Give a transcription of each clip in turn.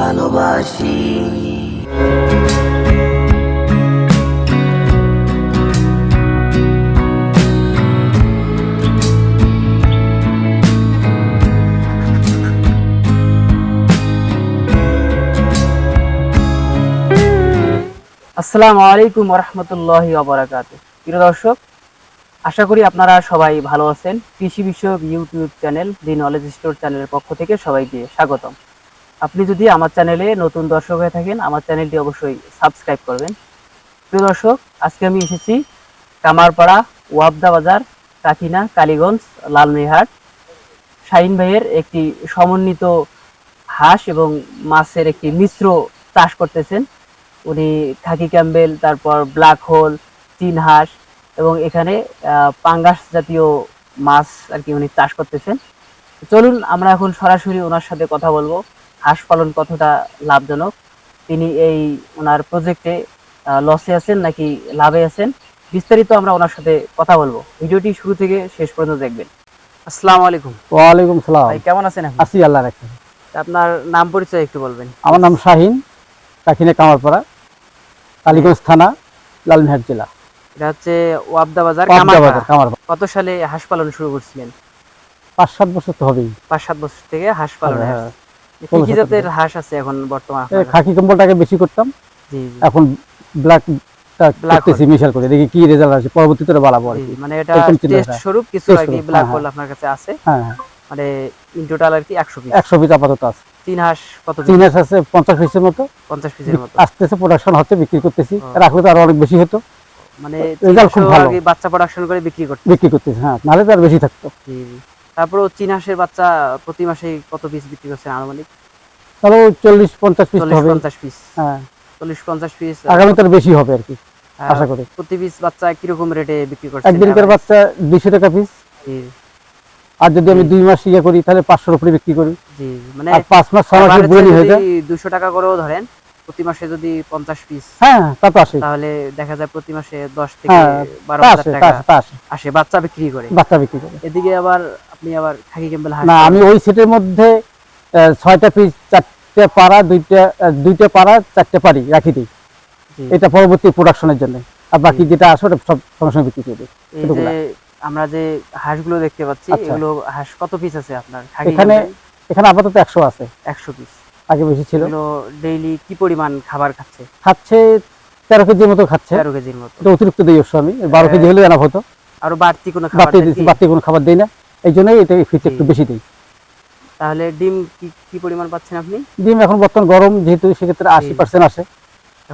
ভালোবাসি আসসালামু আলাইকুম রহমতুল্লাহ অবরাকাত প্রিয় দর্শক, আশা করি আপনারা সবাই ভালো আছেন। কৃষি বিষয়ক YouTube channel, the knowledge store চ্যানেলের পক্ষ থেকে সবাইকে স্বাগতম। আপনি যদি আমার চ্যানেলে নতুন দর্শক হয়ে থাকেন, আমার চ্যানেলটি অবশ্যই সাবস্ক্রাইব করবেন। প্রিয় দর্শক, আজকে আমি এসেছি কামারপাড়া ওয়াবদা বাজার, কাকিনা, কালীগঞ্জ, লালমিহাট। শাহিন ভাইয়ের একটি সমন্বিত হাঁস এবং মাছের একটি মিশ্র চাষ করতেছেন। উনি খাকি ক্যাম্বেল, তারপর ব্ল্যাক হোল, তিন হাঁস এবং এখানে পাঙ্গাস জাতীয় মাছ আর কি উনি চাষ করতেছেন। চলুন, আমরা এখন সরাসরি ওনার সাথে কথা বলব। হাঁস পালন কতটা লাভজনক? তিনি এই ওনার প্রজেক্টে লসে আছেন নাকি লাভে আছেন? বিস্তারিত আমরা ওনার সাথে কথা বলব। ভিডিওটি শুরু থেকে শেষ পর্যন্ত দেখবেন। আসসালামু আলাইকুম। ওয়ালাইকুম সালাম। ভাই কেমন আছেন আপনি? আছি আল্লাহ রাখে আপনার নাম পরিচয় একটু বলবেন। আমার নাম শাহিন কাকিনে কামারপাড়া কালীগঞ্জ থানা লালমিহাট জেলা। এটা হচ্ছে ওয়াবদা বাজার কামারপাড়া। কামারপাড়া। কত সালে হাঁস পালন শুরু করছিলেন? পাঁচ সাত বছর তো হবেই। পাঁচ সাত বছর থেকে হাঁস পালন হ্যাঁ, কি জাতের হাঁস আছে এখন বর্তমান? খাকি কম্বলটাকে বেশি করতাম। এখন ব্ল্যাক করতেছি মিশাল করে। দেখি কি রেজাল্ট আছে পরবর্তীতে ভালো আর কি। মানে এটা টেস্ট স্বরূপ কিছু আর কি ব্ল্যাক হ্যাঁ, হোল আপনার কাছে আছে? হ্যাঁ হ্যাঁ। মানে ইন টোটাল আর কি একশো পিস। একশো পিস আপাতত আছে। তিন হাঁস কত তিন হাঁস আছে পিসের মতো। পঞ্চাশ পিসের মতো। আসতেছে প্রোডাকশন হচ্ছে বিক্রি করতেছি। ও। রাখলে তো আরও অনেক বেশি হতো। মানে Result খুব ভালো। বাচ্চা প্রোডাকশন করে বিক্রি করতে বিক্রি করতেছি হ্যাঁ। নাহলে তো আর বেশি থাকতো। তারপরে চীন হাঁসের বাচ্চা প্রতি মাসে কত পিস বিক্রি করছেন আনুমানিক? তাহলে চল্লিশ পঞ্চাশ পিস চল্লিশ পঞ্চাশ পিস হ্যাঁ। চল্লিশ পঞ্চাশ পিস আগামী তো বেশি হবে আর কি আশা করি। প্রতি পিস বাচ্চা কীরকম রেটে বিক্রি করছেন একদিনকার বাচ্চা দুইশো টাকা পিস আর যদি আমি দুই মাস ইয়ে করি তাহলে পাঁচশোর উপরে বিক্রি করি। জি মানে আর পাঁচ মাস ছয় মাসে average বুড়ি হয়ে যায়। দুশো টাকা করেও ধরেন প্রতি মাসে যদি পঞ্চাশ পিস হ্যাঁ তা তো আসে। তাহলে দেখা যায় প্রতি মাসে দশ থেকে হ্যাঁ বারো তা হাজার টাকা আসে বাচ্চা বিক্রি করে। বাচ্চা বিক্রি করে। এদিকে আবার আপনি আবার খাকি ক্যাম্বেল হাঁস না আমি ওই সেটের মধ্যে ছয়টা পিস চারটে পাড়া দুইটা দুইটা পাড়া চারটে পাড়ি রাখি দিই। এটা পরবর্তী প্রোডাকশনের জন্য। আর বাকি যেটা আসে ওটা সব সঙ্গে সঙ্গে বিক্রি করে আমরা যে হাঁসগুলো দেখতে পাচ্ছি আচ্ছা। এগুলো হাঁস কত পিস আছে আপনার? এখানে এখানে আপাতত একশো আছে। একশো পিস আগে বেশি ছিল। ডেইলি কি পরিমাণ খাবার খাচ্ছে? খাচ্ছে তেরো কেজির মতো খাচ্ছে। তেরো কেজির মতো। অতিরিক্ত দিই অবশ্য আমি। বারো হ্যাঁ। কেজি হলে এনাফ হতো। আরও বাড়তি কোনো বাড়তি কোনো খাবার দিই না। এই জন্যই এটা ফিতে একটু বেশি দিই। তাহলে ডিম কি কি পরিমাণ পাচ্ছেন আপনি? ডিম এখন বর্তমান গরম যেহেতু সেক্ষেত্রে আশি পার্সেন্ট আসে।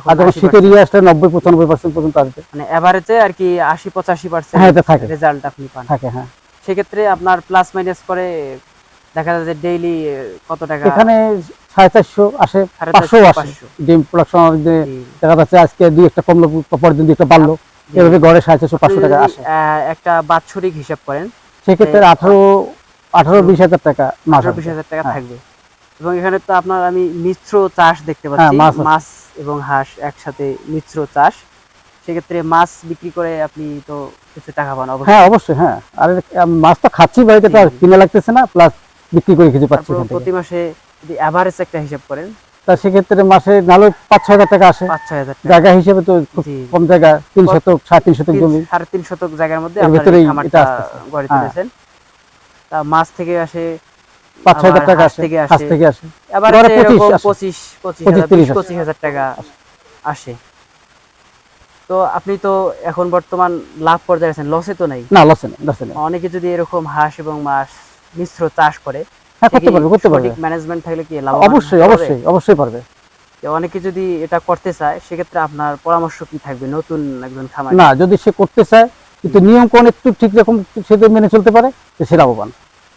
আর যখন শীতের ইয়ে আসলে নব্বই পঁচানব্বই পার্সেন্ট পর্যন্ত আসবে। মানে এভারেজে আর কি আশি পঁচাশি পার্সেন্ট হ্যাঁ, থাকে। রেজাল্ট আপনি পান। থাকে হ্যাঁ। সেক্ষেত্রে আপনার প্লাস মাইনাস করে দেখা যায় যে ডেইলি কত টাকা? এখানে সাড়ে চারশো আসে পাঁচশো আসে। ডিম প্রোডাকশন জি, দেখা যাচ্ছে আজকে দুই একটা কমলো পরের দিন দুই একটা বাড়লো। এভাবে গড়ে সাড়ে চারশো পাঁচশো টাকা আসে। একটা বাৎসরিক হিসাব করেন সেক্ষেত্রে আঠারো আঠারো বিশ হাজার টাকা মাস বিশ হাজার টাকা হ্যাঁ। থাকবে। এবং এখানে তো আপনার আমি মিশ্র চাষ দেখতে হ্যাঁ, পাচ্ছি। মাছ এবং হাঁস একসাথে মিশ্র চাষ। সেক্ষেত্রে মাছ বিক্রি করে আপনি তো কিছু টাকা পান অবশ্যই। হ্যাঁ অবশ্যই হ্যাঁ। আর মাছ তো খাচ্ছি বাড়িতে তো। কিনে লাগতেছে না প্লাস বিক্রি করে কিছু পাচ্ছি। প্রতি মাসে যদি অ্যাভারেজ একটা হিসাব করেন তা সেক্ষেত্রে মাসে নাহলে পাঁচ ছয় হাজার টাকা আসে। জায়গা হিসেবে তো খুব কম জায়গা তিন শতক সাড়ে তিন শতক জমি। সাড়ে তিন শতক জায়গার মধ্যে আসতেছে। গড়ে হ্যাঁ। তুলেছেন। তা মাছ থেকে আসে পাঁচ ছয় হাজার আবার টাকা আসে হাঁস থেকে আসে। এবার ধরো এরকম 25 আসে। পঁচিশ পঁচিশ হাজার 30 পঁচিশ হাজার টাকা আসে। তো আপনি তো এখন বর্তমান লাভ পর্যায়ে আছেন লসে তো নাই। না লসে নেই লসে অনেকে যদি এরকম হাঁস এবং মাছ মিশ্র চাষ করে হ্যাঁ করতে পারবে করতে পারবে। ম্যানেজমেন্ট থাকলে কি লাভ অবশ্যই অবশ্যই অবশ্যই পারবে। অনেকে যদি এটা করতে চায় সেক্ষেত্রে আপনার পরামর্শ কি থাকবে? নতুন একজন খামার? না যদি সে করতে চায় কিন্তু নিয়ম কোন একটু ঠিক রকম সে যদি মেনে চলতে পারে তো সে লাভবান।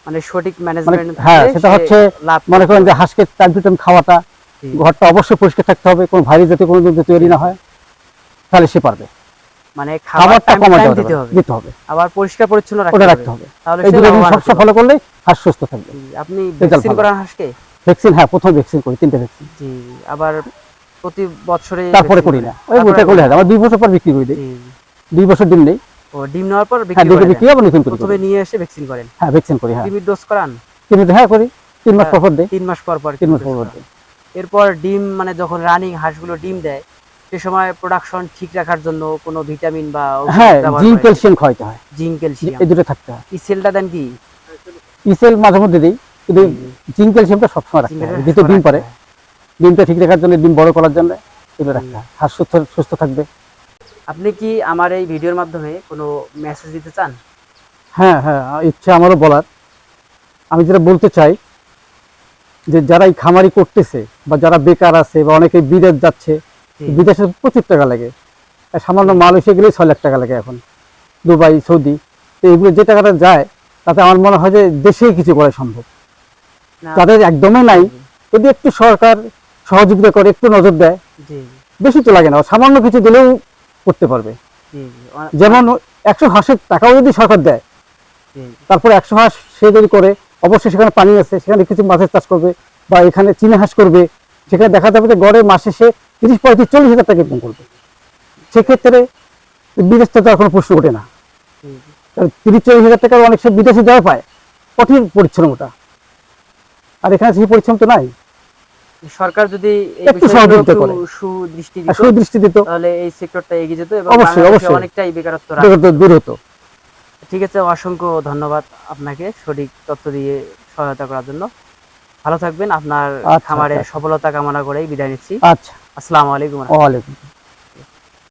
মানে সঠিক ম্যানেজমেন্ট হ্যাঁ, সেটা হচ্ছে মনে করেন যে হাঁসকে খাওয়াটা ঘরটা অবশ্যই পরিষ্কার থাকতে হবে কোনো ভাইরাস যাতে কোনো দিন তৈরি না হয় তাহলে সে পারবে। মানে খাবারটা দিতে হবে। দিতে হবে। আবার পরিষ্কার পরিচ্ছন্ন রাখতে রাখতে হবে। তাহলে এই দুটো সবসময় ফলো করলে হাঁস সুস্থ থাকবে। আপনি ভ্যাকসিন করান হাঁসকে? ভ্যাকসিন হ্যাঁ প্রথম ভ্যাকসিন করি তিনটে ভ্যাকসিন জি আবার প্রতি বছরে তারপরে করি না। ওই ওটা করলে হয়। আমার দুই বছর পর বিক্রি করে দিই। দুই বছর ডিম নেই ও ডিম নেওয়ার পর হ্যাঁ বিক্রি করে বিক্রি নতুন করে প্রথমে নিয়ে এসে ভ্যাকসিন করেন। হ্যাঁ ভ্যাকসিন করি হ্যাঁ। ডোজ করান? কিন্তু হ্যাঁ করি। তিন মাস পর পর দিই। তিন মাস পর পর তিন মাস পর পর এরপর ডিম মানে যখন রানিং হাঁসগুলো ডিম দেয় সে সময় প্রোডাকশন ঠিক রাখার জন্য কোনো ভিটামিন বা হ্যাঁ জিঙ্ক ক্যালসিয়াম খাওয়াইতে হয়। Zinc calcium. এই দুটো থাকতে হয়। ইসেলটা দেন কি? ইসেল মাঝে মধ্যে দিই কিন্তু। জিঙ্ক ক্যালসিয়ামটা সবসময় রাখতে যেহেতু ডিম পারে ডিমটা ঠিক রাখার জন্য ডিম বড় করার জন্য এগুলো রাখতে হয়। হাঁস সুস্থ সুস্থ থাকবে। আপনি কি আমার এই ভিডিওর মাধ্যমে কোনো মেসেজ দিতে চান? হ্যাঁ হ্যাঁ ইচ্ছা আমারও বলার। আমি যেটা বলতে চাই যে যারা এই খামারি করতেছে বা যারা বেকার আছে বা অনেকে বিদেশ যাচ্ছে। বিদেশে প্রচুর টাকা লাগে। সামান্য মালয়েশিয়া গেলেই ছয় লাখ টাকা লাগে এখন। দুবাই সৌদি তো এগুলো যে টাকাটা যায় তাতে আমার মনে হয় যে দেশেই কিছু করা সম্ভব। তাদের একদমই নাই। যদি একটু সরকার সহযোগিতা করে একটু নজর দেয় বেশি তো লাগে না। সামান্য কিছু দিলেও করতে পারবে। যেমন একশো হাঁসের টাকাও যদি সরকার দেয় তারপর একশো হাঁস সে যদি করে অবশ্যই সেখানে পানি আছে সেখানে কিছু মাছের চাষ করবে বা এখানে চীনা হাঁস করবে সেখানে দেখা যাবে যে গড়ে মাসে সে তিরিশ পঁয়ত্রিশ চল্লিশ হাজার টাকা ইনকাম করবে। সেক্ষেত্রে বিদেশ তো আর কোনো প্রশ্ন ওঠে না। তিরিশ চল্লিশ হাজার টাকার অনেক সব বিদেশে দেওয়া পায়। কঠিন পরিশ্রম ওটা। আর এখানে সেই পরিশ্রম তো নাই। সরকার যদি একটু সহযোগিতা করে। সুদৃষ্টি দিত সুদৃষ্টি দিত। তাহলে এই সেক্টরটা এগিয়ে যেত এবং অবশ্যই, অবশ্যই। অনেকটাই বেকারত্ব হ্রাস দূর হতো- দূর হতো। ঠিক আছে অসংখ্য ধন্যবাদ আপনাকে সঠিক তথ্য দিয়ে সহায়তা করার জন্য। ভালো থাকবেন। আপনার আচ্ছা, খামারের আচ্ছা। সফলতা কামনা করেই বিদায় নিচ্ছি। আচ্ছা। আসসালামু আলাইকুম। ওয়ালাইকুম।